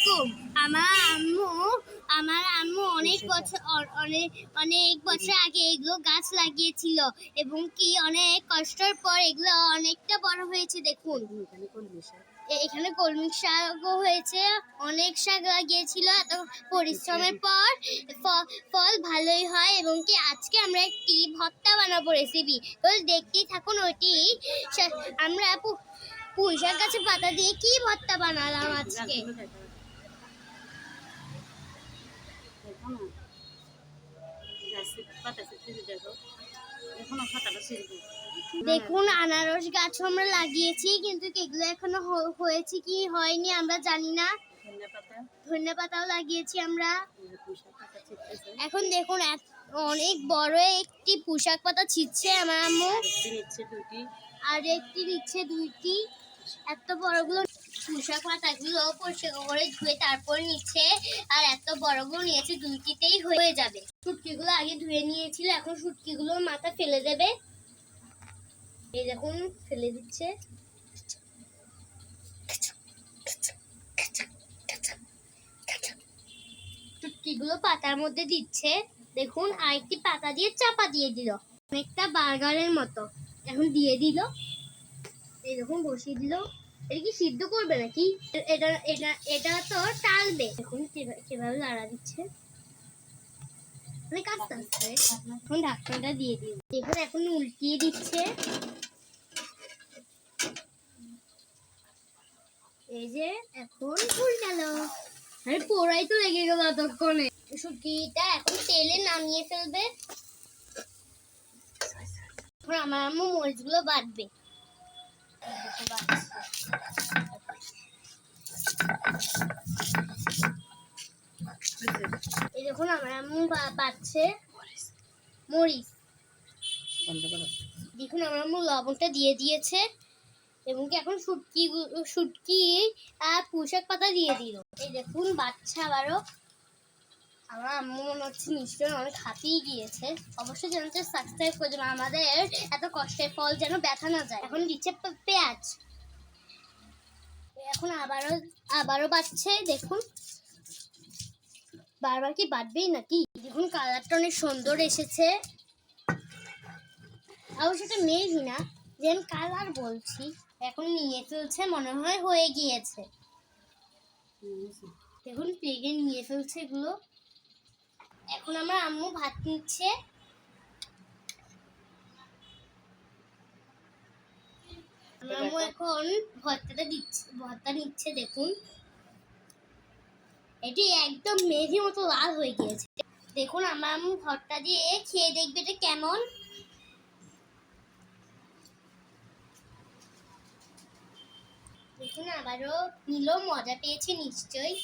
আলাইকুম আমার আম্মু আমার আম্মু অনেক বছর অনেক অনেক বছর আগে এগুলো গাছ লাগিয়েছিল এবং কি অনেক কষ্টের পর এগুলো অনেকটা বড় হয়েছে দেখুন। এখানে কলমি শাকও হয়েছে অনেক শাক লাগিয়েছিল এত পরিশ্রমের পর ফল ভালোই হয় এবং কি আজকে আমরা একটি ভর্তা বানাবো রেসিপি তো দেখতেই থাকুন ওইটি আমরা পুঁই শাক গাছের পাতা দিয়ে কি ভর্তা বানালাম আজকে? দেখুন, আনারস গাছ আমরা লাগিয়েছি, কিন্তু এগুলো এখনও হয়েছে কি হয়নি আমরা জানি না। ধনে পাতাও লাগিয়েছি আমরা। এখন দেখুন অনেক বড় একটি পোশাক পাতা ছিটছে আমার আম্মু। আর একটি দিচ্ছে দুইটি। এত বড়গুলো পোশাক পাতাগুলো পরিষ্কার করে ধুয়ে তারপর নিচ্ছে, আর এত বড়গুলো নিয়েছে দুইটিতেই হয়ে যাবে। শুটকিগুলো আগে ধুয়ে নিয়েছিল, এখন শুটকিগুলো মাথা ফেলে দেবে। এই দেখুন, ফেলে দিচ্ছে। শুটকিগুলো পাতার মধ্যে দিচ্ছে। দেখুন, আরেকটি পাতা দিয়ে চাপা দিয়ে দিল। অনেকটা বার্গারের মতো। এখন দিয়ে দিল। দেখুন, বসিয়ে দিল। এটা কি সিদ্ধ করবে নাকি? এটা এটা এটা তো টালবে। কীভাবে দিচ্ছে। এখন ঢাকনাটা দিয়ে দিল দেখুন, এখন উল্টিয়ে দিচ্ছে। এই যে, এখন ফুল গেল আরে, পোড়াই তো লেগে গেল এতক্ষণে। শুটকিটা এখন তেলে নামিয়ে ফেলবে? আমার আম্মু মরিচগুলো বাটছে। এই দেখুন, আমার আম্মু বা- মরিচ। দেখুন, আমার আম্মু লবণটা দিয়ে দিয়েছে এবং কি এখন শুটকি শুটকি আর পুঁশাক পাতা দিয়ে দিল। এই দেখুন, বাচ্চা আবারও আমার আম্মু মনে হচ্ছে নিশ্চয়ই অনেক হাতেই গিয়েছে অবশ্যই জানাতে সাবস্ক্রাইব করে দেবেন আমাদের এত কষ্টের ফল যেন ব্যথা না যায়। এখন দিচ্ছে পেঁয়াজ। এখন আবারও আবারও বাচ্চে দেখুন। বারবার কি বাটবেই নাকি? দেখুন কালারটা অনেক সুন্দর এসেছে। অবশ্য এটা মেঘই না যে আমি কালার বলছি। এখন নিয়ে ফেলছে, মনে হয় হয়ে গিয়েছে। দেখুন পেগে নিয়ে ফেলছে এগুলো। এখন আমার আম্মু ভাত নিচ্ছে। আম্মু এখন ভর্তাটা দিচ্ছে, ভর্তা নিচ্ছে, দেখুন। এটি একদম মেঘের মতো লাল হয়ে গিয়েছে। দেখুন, আমার আম্মু ভর্তা দিয়ে খেয়ে দেখবে এটা কেমন। দেখুন, আবারও নিল, মজা পেয়েছে নিশ্চয়ই।